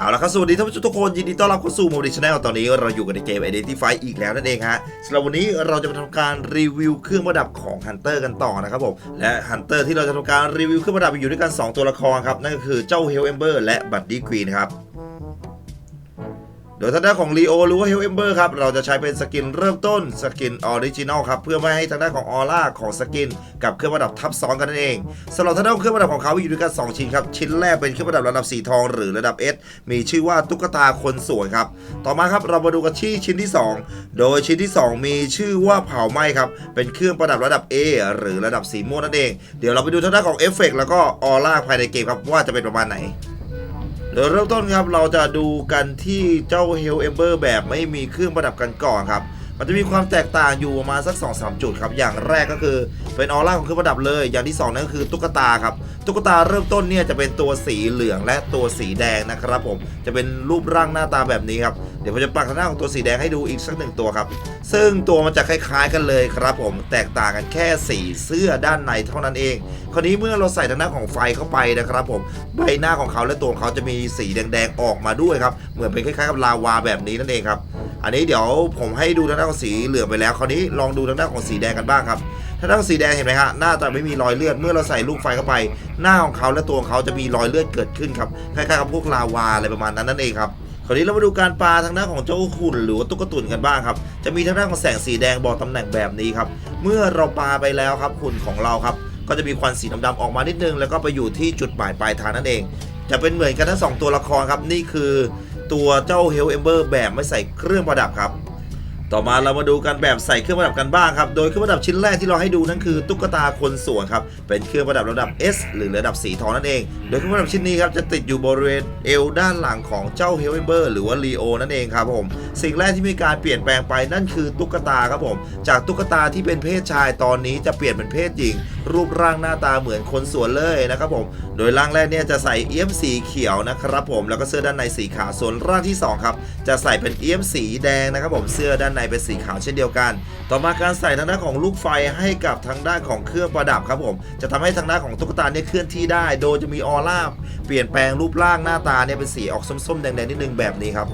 เอาละครับสวัสดีท่านผู้ชมทุกคนยินดีต้อนรับเข้าสู่โมดิชแนลตอนนี้เราอยู่กันในเกม Identify อีกแล้วนั่นเองฮะสำหรับวันนี้เราจะมาทำการรีวิวเครื่องประดับของ Hunter กันต่อนะครับผมและ Hunter ที่เราจะทำการรีวิวเครื่องประดับอยู่ด้วยกัน 2 ตัวละครครับนั่นก็คือเจ้า Hell Ember และ Buddy Queen ครับ โดยทางด้านของ Leo หรือว่า Hell Ember ครับเราจะใช้เป็นสกินเริ่มต้นสกินออริจินอลครับเพื่อไม่ให้ทางด้านของออร่าของสกิน กับเครื่องประดับทับซ้อนกันนั่นเองสำหรับทางด้านเครื่องประดับของเขาอยู่ด้วยกัน2ชิ้นครับชิ้นแรกเป็นเครื่องประดับระดับสีทองหรือระดับ S มีชื่อว่าตุ๊กตาคนสวยครับต่อมาครับเรามาดูกันที่ชิ้นที่ 2 โดยชิ้นที่ 2 มีชื่อว่าเผาไหม้ครับเป็นเครื่องประดับระดับ A หรือระดับสีม่วงนั่นเอง เดี๋ยวเราไปดูทางด้านของเอฟเฟกต์แล้วก็ออร่าภายในเกมครับว่าจะเป็นประมาณไหน เดี๋ยวเริ่มต้นครับเราจะดูกันที่เจ้า Hell Ember แบบไม่มีเครื่องประดับกันก่อนครับ มันจะมีความแตกต่างอยู่ประมาณสัก2-3จุดครับอย่างแรกก็คือเป็นออร่าของเครื่องประดับเลย อย่างที่ 2 นั่นก็คือตุ๊กตาครับตุ๊กตาเริ่มต้นเนี่ยจะเป็นตัวสีเหลืองและตัวสีแดงนะครับผมจะเป็นรูปร่างหน้าตาแบบนี้ครับเดี๋ยวผมจะปักหน้าของตัวสีแดงให้ดูอีกสักหนึ่งตัวครับซึ่งตัวมันจะคล้าย ๆ กันเลยครับผมแตกต่างกันแค่สีเสื้อด้านในเท่านั้นเอง คราวนี้เมื่อเราใส่ทางหน้าของไฟเข้าไปนะครับผมใบหน้าของเขาและตัวของเขาจะมีสีแดงๆออกมาด้วยครับเหมือนเป็นคล้ายๆกับลาวาแบบนี้นั่นเองครับ อันนี้เดี๋ยวผมให้ดูทางด้านของสีเหลืองไปแล้วคราวนี้ลองดูทางด้านของสีแดงกันบ้างครับทางด้านของสีแดงเห็นไหมฮะหน้าจะไม่มีรอยเลือดเมื่อเราใส่ลูกไฟเข้าไป หน้าของเขาและตัวของเขาจะมีรอยเลือดเกิดขึ้นครับคล้ายๆกับพวกลาวาอะไรประมาณนั้นนั่นเองครับคราวนี้เรามาดูการปลาทางด้านของเจ้าหุ่นหรือว่าตุ๊กตุ่นกันบ้างครับ จะมีทางด้านของแสงสีแดงบอกตำแหน่งแบบนี้ครับ เมื่อเราปลาไปแล้วครับหุ่นของเราครับ ก็จะมีควันสีดำๆออกมานิดนึง แล้วก็ไปอยู่ที่จุดหมายปลายทางนั่นเอง จะเป็นเหมือนกันทั้งสองตัวละครครับ นี่คือ ตัวเจ้า Hell Ember แบบไม่ใส่เครื่องประดับครับ ต่อมาเรามาดูกันแบบใส่เครื่องประดับกันบ้างครับ โดยเครื่องประดับชิ้นแรกที่เราให้ดูนั่นคือตุ๊กตาคนสวยครับ เป็นเครื่องประดับระดับ S หรือระดับสีทองนั่นเอง โดยเครื่องประดับชิ้นนี้ครับจะติดอยู่บริเวณเอวด้านหลังของเจ้าเฮลเ e เบอร์หรือว่าลีโอนั่นเองครับผม สิ่งแรกที่มีการเปลี่ยนแปลงไปนั่นคือตุ๊กตาครับผม จากตุ๊กตาที่เป็นเพศชายตอนนี้จะเปลี่ยนเป็นเพศหญิง รูปร่างหน้าตาเหมือนคนสวนเลยนะครับผม โดยร่างแรกเนี่ยจะใส่เอี้ยมสีเขียวนะครับผม แล้วก็เสื้อด้านในสีขาว ส่วนร่างที่สองครับจะใส่เป็นเอี้ยมสีแดงนะครับผม เสื้อด้านในเป็นสีขาวเช่นเดียวกัน ต่อมาการใส่ทางด้านของลูกไฟให้กับทางด้านของเครื่องประดับครับผม จะทำให้ทางด้านของตุ๊กตาเนี่ยเคลื่อนที่ได้ โดยจะมีออร่าเปลี่ยนแปลงรูปร่างหน้าตาเนี่ยเป็นสีออกส้มๆแดงๆนิดนึงแบบนี้ครับ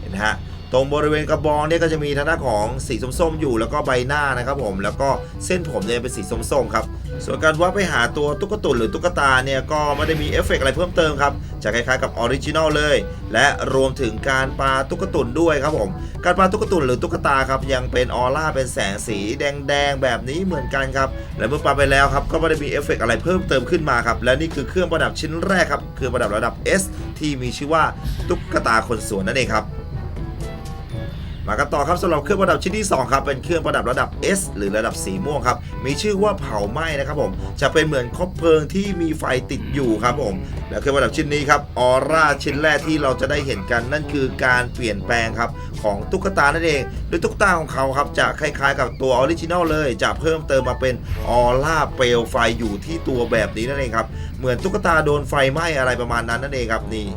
เห็นไหมฮะ ตรงบริเวณกระบองเนี่ยก็จะมีทางด้านของสีส้มๆอยู่แล้วก็ใบหน้านะครับผมแล้วก็เส้นผมเนี่ยเป็นสีส้มๆครับส่วนการวัดไปหาตัวตุ๊กตุนหรือตุ๊กตาเนี่ยก็ไม่ได้มีเอฟเฟกต์อะไรเพิ่มเติมครับจะคล้ายๆกับออริจินอลเลย และรวมถึงการปาตุ๊กตุนด้วยครับผมการปาตุ๊กตุนหรือตุ๊กตาครับยังเป็นออร่าเป็นแสงสีแดงๆแบบนี้เหมือนกันครับและเมื่อปาไปแล้วครับก็ไม่ได้มีเอฟเฟกต์อะไรเพิ่มเติมขึ้นมาครับและนี่คือเครื่องประดับชิ้นแรกครับเครื่องประดับระดับ S ที่มีชื่อว่าตุ๊กตาคนสวนนั่นเองครับ มากันต่อครับสำหรับเครื่องประดับชิ้นที่2ครับเป็นเครื่องประดับระดับ S หรือระดับสีม่วงครับมีชื่อว่าเผาไหม้นะครับผมจะเป็นเหมือนคบเพลิงที่มีไฟติดอยู่ครับผมและเครื่องประดับชิ้นนี้ครับออร่าชิ้นแรกที่เราจะได้เห็นกันนั่นคือการเปลี่ยนแปลงครับของตุ๊กตานั่นเองโดยตุ๊กตาของเขาครับจะคล้ายๆ กับตัวออริจินอลเลย จะเพิ่มเติมมาเป็นออร่าเปลวไฟอยู่ที่ตัวแบบนี้นั่นเองครับเหมือนตุ๊กตาโดนไฟไหม้อะไรประมาณนั้นนั่นเองครับนี่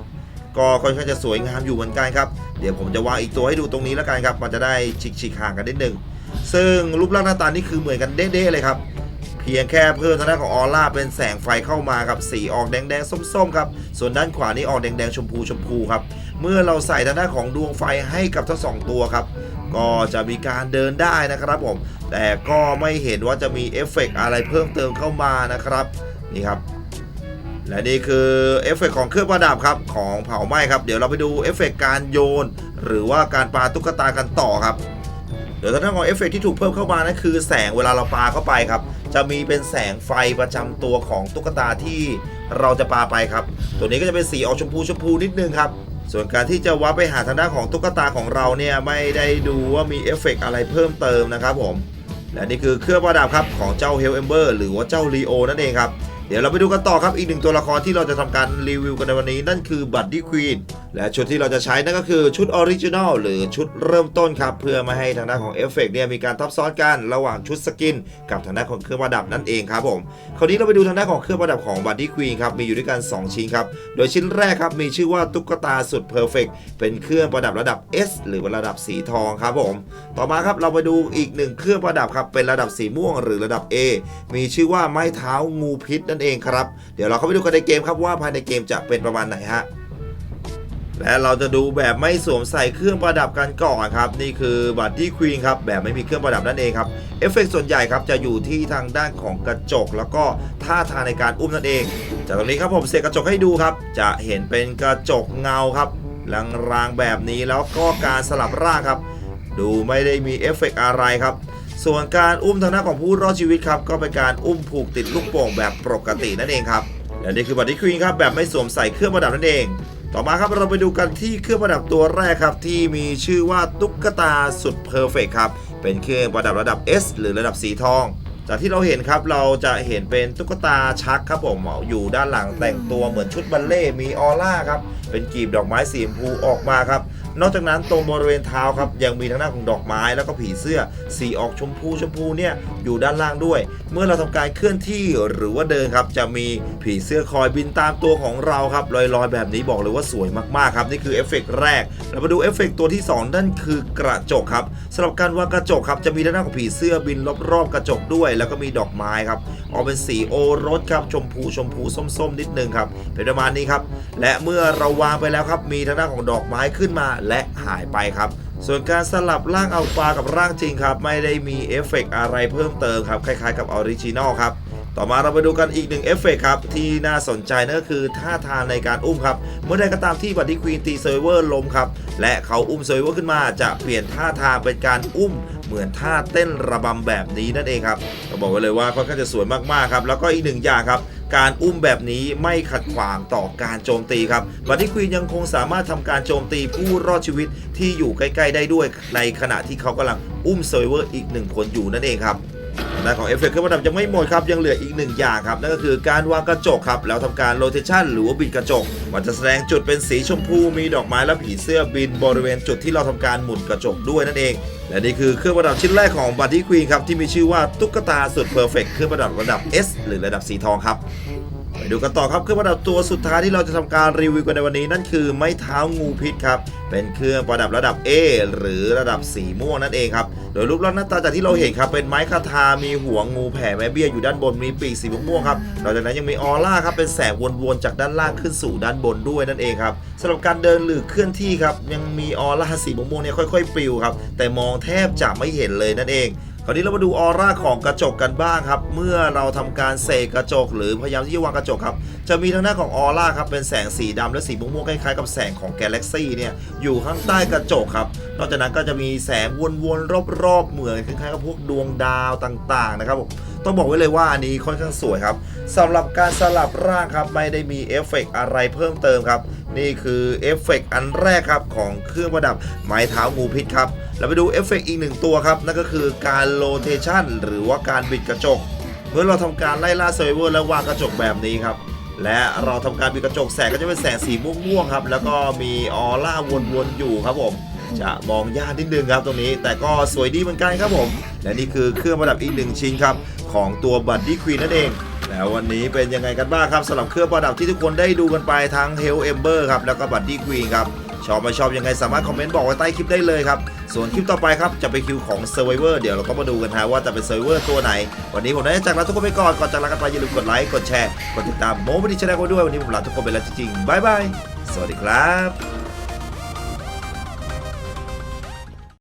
ก็ค่อนข้างจะสวยงามอยู่เหมือนกันครับ เดี๋ยวผมจะวางอีกตัวให้ดูตรงนี้แล้วกันครับ มันจะได้ฉีกๆห่างกันนิดนึง ซึ่งรูปร่างหน้าตานี่คือเหมือนกันเด้ๆเลยครับ เพียงแค่เพิ่มทางด้านของออร่าเป็นแสงไฟเข้ามาครับสีออกแดงๆส้มๆครับ ส่วนด้านขวานี่ออกแดงๆชมพูชมพูครับ เมื่อเราใส่ทางด้านของดวงไฟให้กับทั้งสองตัวครับ ก็จะมีการเดินได้นะครับผม แต่ก็ไม่เห็นว่าจะมีเอฟเฟกต์อะไรเพิ่มเติมเข้ามานะครับ นี่ครับ และนี่คือเอฟเฟกต์ของเครื่องประดับครับของเผาไหม้ครับ เดี๋ยวเราไปดูเอฟเฟกต์การโยน หรือว่าการปาตุ๊กตากันต่อครับเดี๋ยวทางด้านของเอฟเฟกต์ที่ถูกเพิ่มเข้ามานั่นคือแสงเวลาเราปาเข้าไปครับ จะมีเป็นแสงไฟประจำตัวของตุ๊กตาที่เราจะปาไปครับ ตัวนี้ก็จะเป็นสีออกชมพูชมพูนิดนึงครับ ส่วนการที่จะวัดไปหาทางด้านของตุ๊กตาของเราเนี่ยไม่ได้ดูว่ามีเอฟเฟกต์อะไรเพิ่มเติมนะครับผมและนี่คือเครื่องประดับครับของเจ้า Hell Ember หรือว่าเจ้า Leo นั่นเองครับ เดี๋ยวเราไปดูกันต่อครับอีกหนึ่งตัวละครที่เราจะทำการรีวิวกันในวันนี้นั่นคือบัตตี้ควีน และชุดที่เราจะใช้นั่นก็คือชุดออริจินอลหรือชุดเริ่มต้นครับ เพื่อไม่ให้ทางด้านของเอฟเฟกต์เนี่ยมีการทับซ้อนกันระหว่างชุดสกิน กับทางด้านของเครื่องประดับนั่นเองครับผมคราวนี้เราไปดูทางด้านของเครื่องประดับของ Buddy Queen ครับมีอยู่ด้วยกัน 2 ชิ้นครับ โดยชิ้นแรกครับมีชื่อว่าตุ๊กตาสุดเพอร์เฟกเป็นเครื่องประดับระดับ S หรือระดับสีทองครับผมต่อมาครับเราไปดูอีกหนึ่งเครื่องประดับครับเป็นระดับสีม่วงหรือระดับ A มีชื่อว่าไม้เท้างูพิษนั่นเองครับ เดี๋ยวเราเข้าไปดูกันในเกมครับว่าภายในเกมจะเป็นประมาณไหนฮะ และเราจะดูแบบไม่สวมใส่เครื่องประดับกันก่อนครับ นี่คือบัตตี้ควีนครับแบบไม่มีเครื่องประดับนั่นเองครับเอฟเฟกต์ส่วนใหญ่ครับจะอยู่ที่ทางด้านของกระจก แล้วก็ท่าทางในการอุ้มนั่นเอง จากตรงนี้ครับผมเสกกระจกให้ดูครับ จะเห็นเป็นกระจกเงาครับรางๆแบบนี้แล้วก็การสลับร่างครับ ดูไม่ได้มีเอฟเฟกต์อะไรครับส่วนการอุ้มทางด้านของผู้รอดชีวิตครับก็เป็นการอุ้มผูกติดลูกโป่งแบบปกตินั่นเองครับและนี่คือบัตรที่ควีนครับแบบไม่สวมใส่เครื่องประดับนั่นเอง ต่อมาครับเราไปดูกันที่เครื่องประดับตัวแรกครับ ที่มีชื่อว่าตุ๊กตาสุดเพอร์เฟกครับ เป็นเครื่องประดับระดับ S หรือระดับสีทอง จากที่เราเห็นครับเราจะเห็นเป็นตุ๊กตาชักครับผมอยู่ด้านหลังแต่งตัวเหมือนชุดบัลเล่มีออร่าครับเป็นกลีบดอกไม้สีชมพูออกมาครับ นอกจากนั้นตรงบริเวณเท้าครับยังมีทั้งหน้าของดอกไม้แล้วก็ผีเสื้อสีออกชมพูชมพูเนี่ยอยู่ด้านล่างด้วย เมื่อเราทำการเคลื่อนที่หรือว่าเดินครับจะมีผีเสื้อคอยบินตามตัวของเราครับลอยๆ แบบนี้บอกเลยว่าสวยมากๆครับนี่คือเอฟเฟกต์แรกเรามาดูเอฟเฟกต์ตัวที่สองนั่นคือกระจกครับสำหรับการวางกระจกครับจะมีด้านหน้าของผีเสื้อบินรอบๆกระจกด้วย แล้วก็มีดอกไม้ครับออกเป็นสีโอรสครับชมพูชมพูส้มๆ นิดนึงครับเป็นประมาณนี้ครับและเมื่อเราวางไปแล้วครับมีทางด้านของดอกไม้ขึ้นมาและหายไปครับ ส่วนการสลับร่างอัลฟากับร่างจริงครับ ไม่ได้มีเอฟเฟกต์อะไรเพิ่มเติมครับ คล้ายๆกับออริจินอลครับต่อมาเราไปดูกันอีกหนึ่งเอฟเฟกต์ครับ ที่น่าสนใจนั่นก็คือท่าทางในการอุ้มครับ เมื่อใดก็ตามที่บัตตี้ควีนตีเซอร์เวอร์ล้มครับ และเขาอุ้มเซอร์เวอร์ขึ้นมาจะเปลี่ยนท่าทางเป็นการอุ้มเหมือนท่าเต้นระบำแบบนี้นั่นเองครับก็บอกไว้เลยว่าค่อนข้างจะสวยมากๆครับ แล้วก็อีกหนึ่งอย่างครับ การอุ้มแบบนี้ไม่ขัดขวางต่อการโจมตีครับบัตตี้ควีนยังคงสามารถทำการโจมตีผู้รอดชีวิตที่อยู่ใกล้ ๆ ได้ด้วยในขณะที่เขากำลังอุ้มเซอร์เวอร์อีกหนึ่งคนอยู่นั่นเองครับ ด้านของเอฟเฟกต์เครื่องประดับยังไม่หมดครับ ยังเหลืออีกหนึ่งอย่างครับ นั่นก็คือการวางกระจกครับ แล้วทำการโรเทชันหรือว่าบิดกระจก มันจะแสดงจุดเป็นสีชมพูมีดอกไม้และผีเสื้อบินบริเวณจุดที่เราทำการหมุนกระจกด้วยนั่นเอง และนี่คือเครื่องประดับชิ้นแรกของบัตตี้ควีนครับที่มีชื่อว่าตุ๊กตาสุดเพอร์เฟกเครื่องประดับระดับ S หรือระดับสีทองครับ ไปดูกันต่อครับเครื่องประดับตัวสุดท้ายที่เราจะทำการรีวิวกันในวันนี้ นั่นคือไม้เท้างูพิษครับเป็นเครื่องประดับระดับ A หรือระดับสีม่วงนั่นเองครับโดยรูปร่างหน้าตาจากที่เราเห็นครับเป็นไม้คาทามีหัวงูแผ่แม่เบี้ยอยู่ด้านบนมีปีกสีม่วงครับนอกจากนั้นยังมีออร่าครับเป็นแสงวนๆจากด้านล่างขึ้นสู่ด้านบนด้วยนั่นเองครับสำหรับการเดินหรือเคลื่อนที่ครับยังมีออร่าสีม่วงเนี่ยค่อยๆปลิวครับแต่มองแทบจะไม่เห็นเลยนั่นเอง คราวนี้เรามาดูออร่าของกระจกกันบ้างครับ เมื่อเราทำการเสกกระจก หรือพยายามที่จะวางกระจกครับ จะมีทางหน้าของออร่าครับ เป็นแสงสีดำและสีม่วงๆคล้ายๆกับแสงของกาแล็กซี่เนี่ย อยู่ข้างใต้กระจกครับ นอกจากนั้นก็จะมีแสงวนๆรอบๆ เหมือนคล้ายๆกับพวกดวงดาวต่างๆนะครับผม ต้องบอกไว้เลยว่าอันนี้ค่อนข้างสวยครับสำหรับการสลับร่างครับไม่ได้มีเอฟเฟกต์อะไรเพิ่มเติมครับ นี่คือเอฟเฟกต์อันแรกครับของเครื่องประดับไม้เท้างูพิษครับเราไปดูเอฟเฟกต์อีกหนึ่งตัวครับนั่นก็คือการโรเทชันหรือว่าการบิดกระจก เมื่อเราทำการไล่ล่าเซอร์เวอร์แล้ววางกระจกแบบนี้ครับและเราทำการบิดกระจกแสงก็จะเป็นแสงสีม่วงๆครับแล้วก็มีออร่าวนๆอยู่ครับผม จะมองยากนิดนึงครับตรงนี้ แต่ก็สวยดีเหมือนกันครับผม และนี่คือเครื่องประดับอีกหนึ่งชิ้นครับ ของตัวบัตตี้ควีนนั่นเอง แล้ววันนี้เป็นยังไงกันบ้างครับสำหรับเครื่องประดับที่ทุกคนได้ดูกันไปทั้ง Hell Ember ครับแล้วก็บัตตี้ควีนครับชอบไม่ชอบยังไงสามารถคอมเมนต์บอกไว้ใต้คลิปได้เลยครับ ส่วนคลิปต่อไปครับ จะเป็นคิวของ Survivor เดี๋ยวเราก็มาดูกันฮะว่าจะเป็น Survivor ตัวไหน วันนี้ผมได้จากลาทุกคนไปก่อน ก่อนจากลากันไปอย่าลืมกดไลค์กดแชร์ กดติดตามโมบิดิชแนลไว้ด้วยวันนี้ผมลาทุกคนไปแล้วจริงๆบายบายสวัสดีครับ